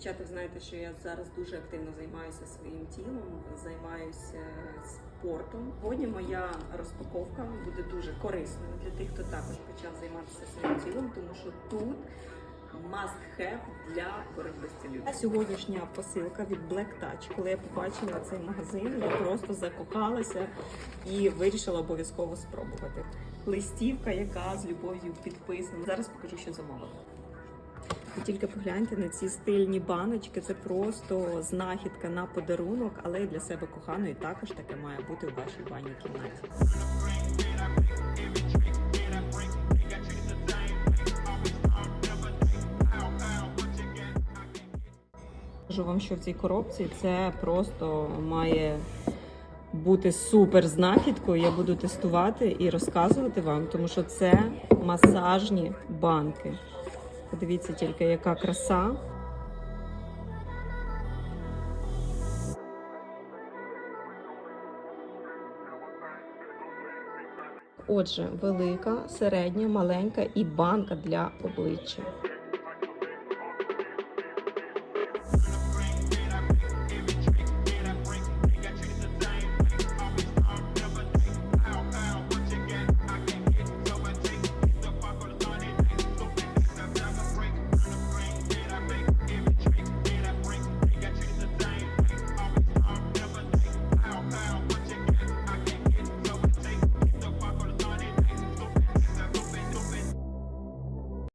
Дівчата, знаєте, що я зараз дуже активно займаюся своїм тілом, займаюся спортом. Сьогодні моя розпаковка буде дуже корисною для тих, хто також почав займатися своїм тілом, тому що тут must have для боротьби з целюлітом. Сьогоднішня посилка від Black Touch. Коли я побачила цей магазин, я просто закохалася і вирішила обов'язково спробувати. Листівка, яка з любов'ю підписана. Зараз покажу, що замовила. Ви тільки погляньте на ці стильні баночки. Це просто знахідка на подарунок, але і для себе коханої також таке має бути у вашій ванній кімнаті. Кажу вам, що в цій коробці це просто має бути супер знахідкою. Я буду тестувати і розказувати вам, тому що це масажні банки. Подивіться тільки, яка краса. Отже, велика, середня, маленька і банка для обличчя.